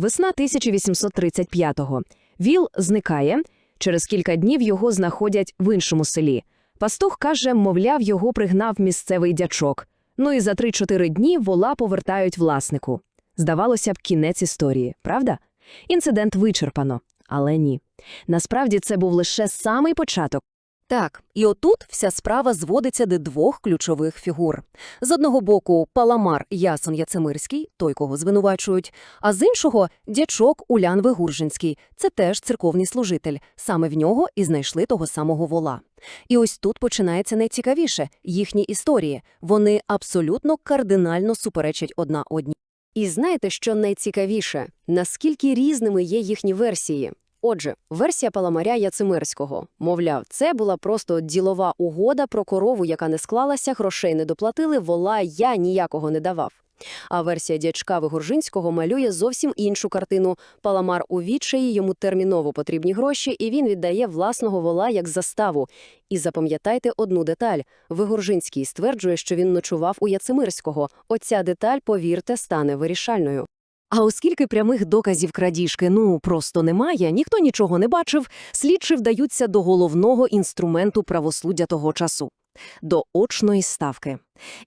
Весна 1835-го. Віл зникає. Через кілька днів його знаходять в іншому селі. Пастух каже, мовляв, його пригнав місцевий дячок. Ну і за 3-4 дні вола повертають власнику. Здавалося б, кінець історії, правда? Інцидент вичерпано. Але ні. Насправді це був лише самий початок. Так, і отут вся справа зводиться до двох ключових фігур. З одного боку Паламар Ясон Яцемирський, той, кого звинувачують, а з іншого – дячок Улян Вигуржинський, це теж церковний служитель, саме в нього і знайшли того самого вола. І ось тут починається найцікавіше – їхні історії. Вони абсолютно кардинально суперечать одна одній. І знаєте, що найцікавіше? Наскільки різними є їхні версії? Отже, версія Паламаря Яцимирського. Мовляв, це була просто ділова угода про корову, яка не склалася, грошей не доплатили, вола я ніякого не давав. А версія дячка Вигоржинського малює зовсім іншу картину. Паламар у відчаї, йому терміново потрібні гроші, і він віддає власного вола як заставу. І запам'ятайте одну деталь. Вигоржинський стверджує, що він ночував у Яцимирського. Оця деталь, повірте, стане вирішальною. А оскільки прямих доказів крадіжки ну просто немає, ніхто нічого не бачив, слідчі вдаються до головного інструменту правосуддя того часу до очної ставки.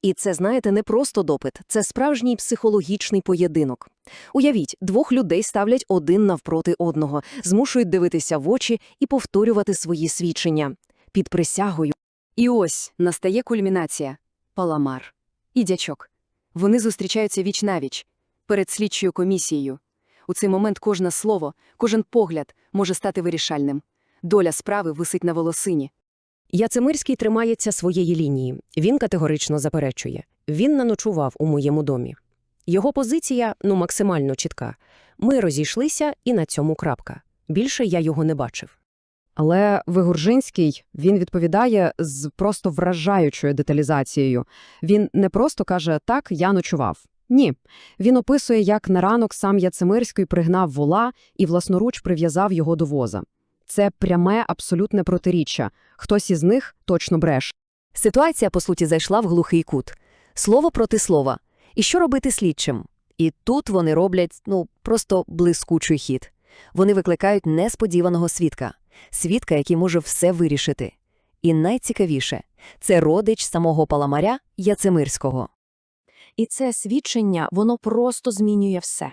І це, знаєте, не просто допит, це справжній психологічний поєдинок. Уявіть, двох людей ставлять один навпроти одного, змушують дивитися в очі і повторювати свої свідчення під присягою. І ось настає кульмінація Паламар і дячок. Вони зустрічаються віч-навіч перед слідчою комісією. У цей момент кожне слово, кожен погляд може стати вирішальним. Доля справи висить на волосині. Яцемирський тримається своєї лінії. Він категорично заперечує. Він наночував у моєму домі. Його позиція, ну, максимально чітка. Ми розійшлися, і на цьому крапка. Більше я його не бачив. Але Вигуржинський, він відповідає з просто вражаючою деталізацією. Він не просто каже «так, я ночував». Ні. Він описує, як на ранок сам Яцемирський пригнав вола і власноруч прив'язав його до воза. Це пряме абсолютне протиріччя. Хтось із них точно бреше. Ситуація, по суті, зайшла в глухий кут. Слово проти слова. І що робити слідчим? І тут вони роблять, ну, просто блискучий хід. Вони викликають несподіваного свідка. Свідка, який може все вирішити. І найцікавіше – це родич самого Паламаря Яцемирського. І це свідчення, воно просто змінює все.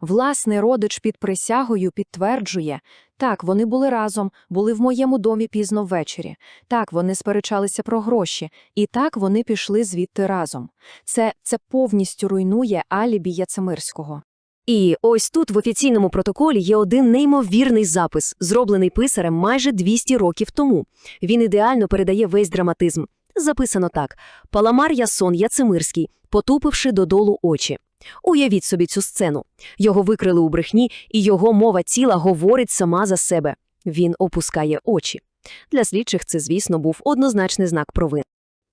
Власний родич під присягою підтверджує, так, вони були разом, були в моєму домі пізно ввечері, так, вони сперечалися про гроші, і так вони пішли звідти разом. Це, це повністю руйнує алібі Яцемирського. І ось тут в офіційному протоколі є один неймовірний запис, зроблений писарем майже 200 років тому. Він ідеально передає весь драматизм. Записано так: Паламар Ясон Яцемирський, потупивши додолу очі. Уявіть собі цю сцену. Його викрили у брехні, і його мова тіла говорить сама за себе. Він опускає очі. Для слідчих це, звісно, був однозначний знак провини.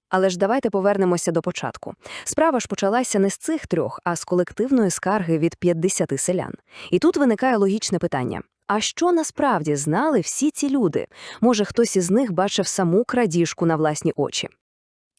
Але ж давайте повернемося до початку. Справа ж почалася не з цих трьох, а з колективної скарги від 50 селян. І тут виникає логічне питання. А що насправді знали всі ці люди? Може, хтось із них бачив саму крадіжку на власні очі?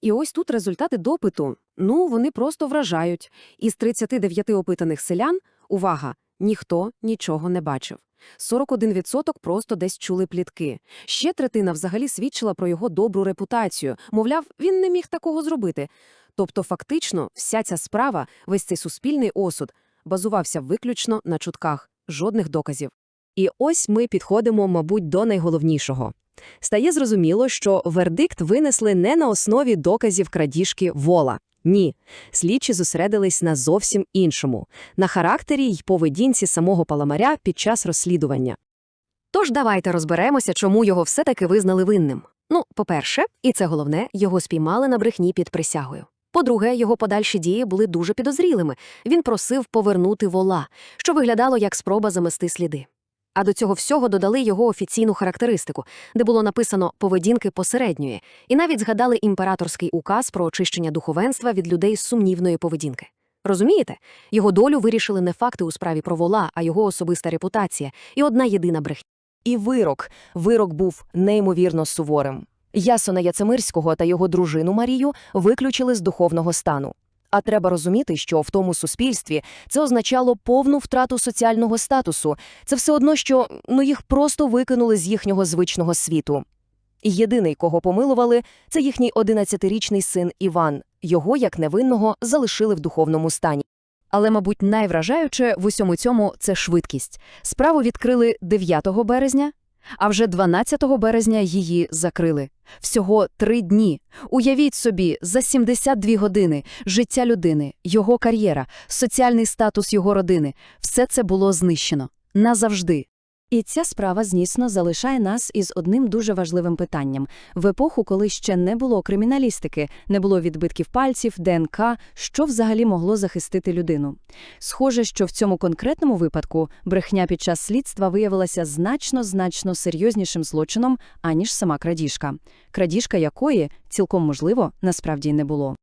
І ось тут результати допиту. Ну, вони просто вражають. Із 39 опитаних селян, увага, ніхто нічого не бачив. 41% просто десь чули плітки. Ще третина взагалі свідчила про його добру репутацію. Мовляв, він не міг такого зробити. Тобто, фактично, вся ця справа, весь цей суспільний осуд, базувався виключно на чутках, жодних доказів. І ось ми підходимо, мабуть, до найголовнішого. Стає зрозуміло, що вердикт винесли не на основі доказів крадіжки вола. Ні, слідчі зосередились на зовсім іншому – на характері й поведінці самого паламаря під час розслідування. Тож давайте розберемося, чому його все-таки визнали винним. Ну, по-перше, і це головне, його спіймали на брехні під присягою. По-друге, його подальші дії були дуже підозрілими. Він просив повернути вола, що виглядало як спроба замести сліди. А до цього всього додали його офіційну характеристику, де було написано поведінки посередньої, і навіть згадали імператорський указ про очищення духовенства від людей з сумнівної поведінки. Розумієте? Його долю вирішили не факти у справі про вола, а його особиста репутація і одна єдина брехня. І вирок. Вирок був неймовірно суворим. Ясона Яцемирського та його дружину Марію виключили з духовного стану. А треба розуміти, що в тому суспільстві це означало повну втрату соціального статусу. Це все одно, що ну їх просто викинули з їхнього звичного світу. Єдиний, кого помилували, це їхній 11-річний син Іван. Його, як невинного, залишили в духовному стані. Але, мабуть, найвражаюче в усьому цьому – це швидкість. Справу відкрили 9 березня, а вже 12 березня її закрили. Всього три дні. Уявіть собі, за 72 години життя людини, його кар'єра, соціальний статус його родини – все це було знищено. Назавжди. І ця справа, звісно, залишає нас із одним дуже важливим питанням. В епоху, коли ще не було криміналістики, не було відбитків пальців, ДНК, що взагалі могло захистити людину. Схоже, що в цьому конкретному випадку брехня під час слідства виявилася значно-значно серйознішим злочином, аніж сама крадіжка. Крадіжка якої, цілком можливо, насправді не було.